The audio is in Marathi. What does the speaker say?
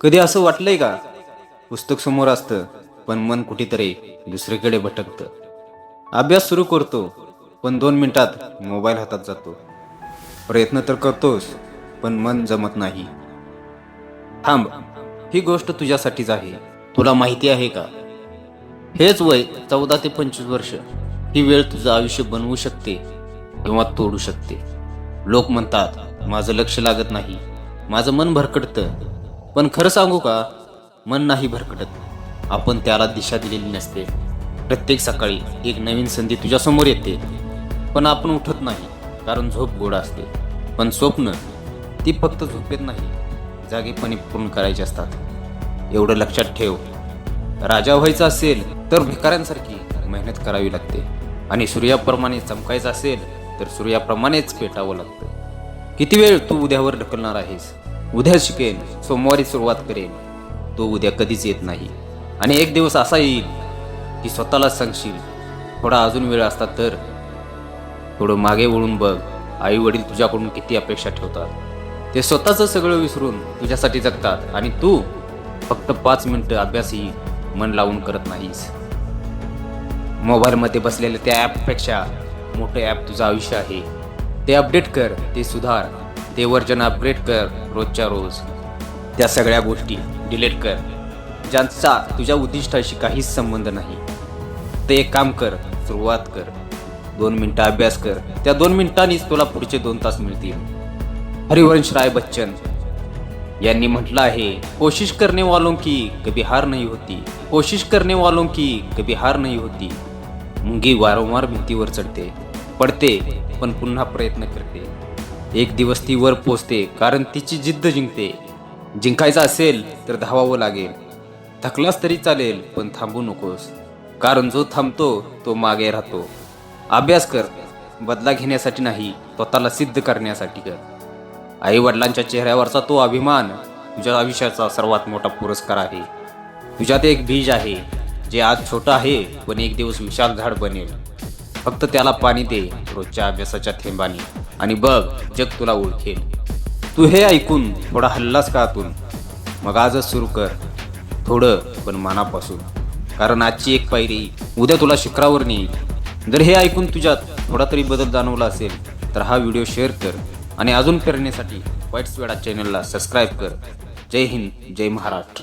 कधी असं वाटलंय का? पुस्तक समोर असतं पण मन कुठेतरी दुसरीकडे भटकतं. अभ्यास सुरू करतो पण दोन मिनिटात मोबाईल हातात जातो. प्रयत्न तर करतोस पण मन जमत नाही. थांब ही गोष्ट तुझ्यासाठीच आहे. तुला माहिती आहे का? हेच वय चौदा ते पंचवीस वर्ष. ही वेळ तुझं आयुष्य बनवू शकते किंवा तोडू शकते. लोक म्हणतात माझं लक्ष लागत नाही. माझं मन भरकटतं. पण खरं सांगू का मन नाही भरकटत. आपण त्याला दिशा दिलेली नसते. प्रत्येक सकाळी एक नवीन संधी तुझ्यासमोर येते. पण आपण उठत नाही कारण झोप गोड असते. पण स्वप्न ती फक्त झोपेत नाही जागेपणी पूर्ण करायची असतात. एवढं लक्षात ठेव. राजा व्हायचं असेल तर भिकाऱ्यांसारखी मेहनत करावी लागते. आणि सूर्याप्रमाणे चमकायचं असेल तर सूर्याप्रमाणेच पेटावं लागतं. किती वेळ तू उद्यावर ढकलणार आहेस? उद्या शिकेन सोमवारी सुरुवात करेन. तो उद्या कधीच येत नाही. आणि एक दिवस असा येईल की स्वतःला सांगशील थोडा अजून वेळ असता तर. थोडं मागे वळून बघ आई वडील तुझ्याकडून किती अपेक्षा ठेवतात. ते स्वतःचं सगळं विसरून तुझ्यासाठी जगतात आणि तू फक्त पाच मिनटं अभ्यासही मन लावून करत नाहीस. मोबाईलमध्ये बसलेल्या त्या ॲपपेक्षा मोठं ॲप तुझं आयुष्य आहे. ते अपडेट कर ते सुधार. ते वर्जन अपग्रेड कर रोजच्या रोज. त्या सगळ्या गोष्टी डिलीट कर. ज्यांचा तुझ्या उद्दिष्टाशी काहीच संबंध नाही. ते एक काम कर सुरुवात कर. दोन मिनटं अभ्यास कर. त्या दोन मिनिटांनीच तुला पुढचे दोन तास मिळतील. हरिवंश राय बच्चन यांनी म्हटलं आहे कोशिश करने वालों की कभी हार नाही होती. कोशिश करने वालों की कभी हार नाही होती. मुंगी वारंवार भिंतीवर चढते. पडते पण पुन्हा प्रयत्न करते. एक दिवस ती वर पोचते कारण तिची जिद्द जिंकते. जिंकायचं असेल तर धावावं लागेल. थकलास तरी चालेल पण थांबू नकोस. कारण जो थांबतो तो मागे राहतो. अभ्यास कर. बदला घेण्यासाठी नाही स्वतःला सिद्ध करण्यासाठी कर. आई वडिलांच्या चेहऱ्यावरचा तो अभिमान तुझ्या आयुष्याचा सर्वात मोठा पुरस्कार आहे. तुझ्यात एक बीज आहे जे आज छोटं आहे पण एक दिवस विशाल झाड बनेल. फक्त त्याला पाणी दे रोजच्या अभ्यासाच्या थेंबाने. आणि बघ जग तुला ओळखेल. तू हे ऐकून थोडा हल्लास का आतून मग आजच सुरू कर. थोडं पण मनापासून. कारण आजची एक पायरी उद्या तुला शिखरावर नेईल. जर हे ऐकून तुझ्यात थोडा तरी बदल जाणवला असेल तर हा व्हिडिओ शेअर कर आणि अजून करण्यासाठी वाईट्स वेळा चॅनलला सबस्क्राईब कर. जय हिंद जय महाराष्ट्र.